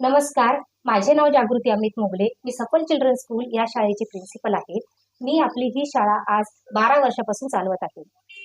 नमस्कार माझे नाव जागृती अमित मोगले. मी सफल चिल्ड्रन स्कूल या शाळेची प्रिन्सिपल आहे. मी आपली ही शाळा आज बारा वर्षापासून चालवत आहे.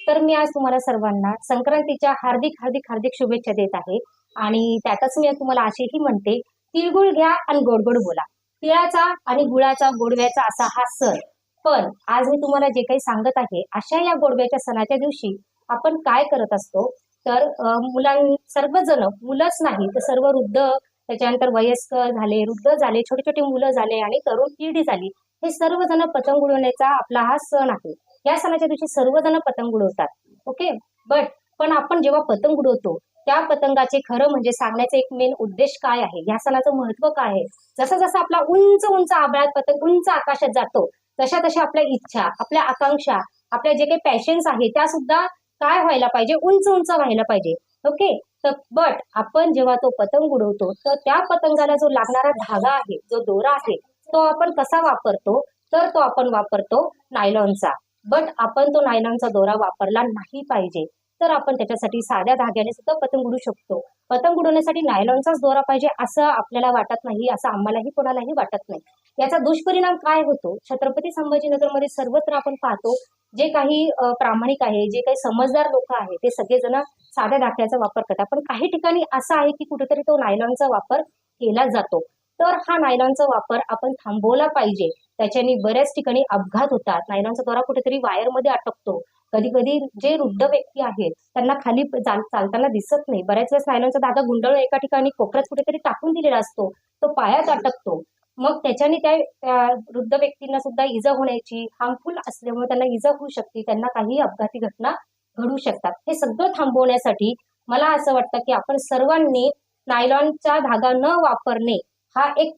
तर मी आज तुम्हाला सर्वांना संक्रांतीच्या हार्दिक हार्दिक हार्दिक शुभेच्छा देत आहे. आणि त्यातच मी तुम्हाला असेही म्हणते तिळगुळ घ्या आणि गोडगोड बोला. तिळाचा आणि गुळाचा गोडव्याचा असा हा सण. पण आज मी तुम्हाला जे काही सांगत आहे अशा या गोडव्याच्या सणाच्या दिवशी आपण काय करत असतो? तर मुलां सर्वजण मुलंच नाही तर सर्व वृद्ध त्याच्यानंतर वयस्कर झाले वृद्ध झाले छोटे छोटे मुलं झाले आणि तरुण पिढी झाली. हे सर्वजण पतंग उडवण्याचा आपला हा सण आहे. या सणाच्या दिवशी सर्वजण पतंग उडवतात ओके? बट पण आपण जेव्हा पतंग उडवतो त्या पतंगाचे खरं म्हणजे सांगण्याचा एक मेन उद्देश काय आहे? या सणाचं महत्त्व काय आहे? जसं जसं आपला उंच उंच आभळात पतंग उंच आकाशात जातो तशा तशा आपल्या इच्छा आपल्या आकांक्षा आपल्या जे काही पॅशन्स आहे त्या सुद्धा काय व्हायला पाहिजे? उंच उंच व्हायला पाहिजे. ओके तर बट आपण जेव्हा तो पतंग उडवतो तर त्या पतंगाला जो लागणारा धागा आहे जो दोरा आहे तो आपण कसा वापरतो? तर तो आपण वापरतो नायलॉनचा. बट आपण तो नायलॉनचा दोरा वापरला नाही पाहिजे. तर आपण त्याच्यासाठी साध्या धाग्याने सुद्धा पतंग उडू शकतो. पतंग उडवण्यासाठी नायलॉनचाच दोरा पाहिजे असं आपल्याला वाटत नाही असं आम्हालाही कोणालाही वाटत नाही. याचा दुष्परिणाम काय होतो? छत्रपती संभाजीनगरमध्ये सर्वत्र आपण पाहतो जे काही प्रामाणिक आहे जे काही समजदार लोक आहे ते सगळेजण साध्या धाक्याचा वापर करतात. पण काही ठिकाणी असं आहे की कुठेतरी तो नायलॉनचा वापर केला जातो. तर हा नायलॉनचा वापर आपण थांबवला पाहिजे. त्याच्याने बऱ्याच ठिकाणी अपघात होतात. नायलॉनचा दोरा कुठेतरी वायरमध्ये अटकतो. कधी कधी जे वृद्ध व्यक्ती आहेत त्यांना खाली चाल- चालताना दिसत नाही. बऱ्याच वेळेस नायलॉनचा दादा गुंडळ एका ठिकाणी कोपऱ्यात कुठेतरी टाकून दिलेला असतो. तो पायात अटकतो. मग त्याच्याने त्या त्या वृद्ध व्यक्तींना सुद्धा इजा होण्याची हार्मफुल असल्यामुळे त्यांना इजा होऊ शकते. त्यांना काही अपघाती घटना घडू शकतात. हे सगळं थांबवण्यासाठी मला असं वाटतं की आपण सर्वांनी नायलॉनचा धागा न वापरणे हा एक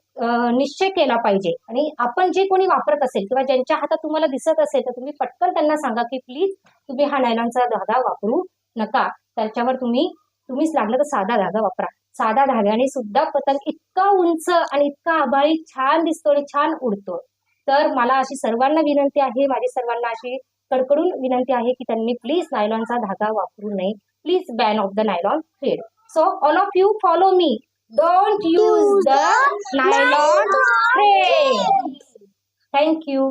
निश्चय केला पाहिजे. आणि आपण जे कोणी वापरत असेल किंवा ज्यांच्या हातात तुम्हाला दिसत असेल तर तुम्ही पटकन त्यांना सांगा की प्लीज तुम्ही हा नायलॉनचा धागा वापरू नका. त्याच्यावर तुम्ही तुम्हीच लागलं तर साधा धागा वापरा. साधा धाग्याने सुद्धा पतंग इतका उंच आणि इतका आभाळी छान दिसतो आणि छान उडतो. तर मला अशी सर्वांना विनंती आहे माझी सर्वांना अशी कडकडून विनंती आहे की त्यांनी प्लीज नायलॉनचा धागा वापरू नये. Please ban of the nylon thread. So all of you follow me. Don't use the nylon thread thank you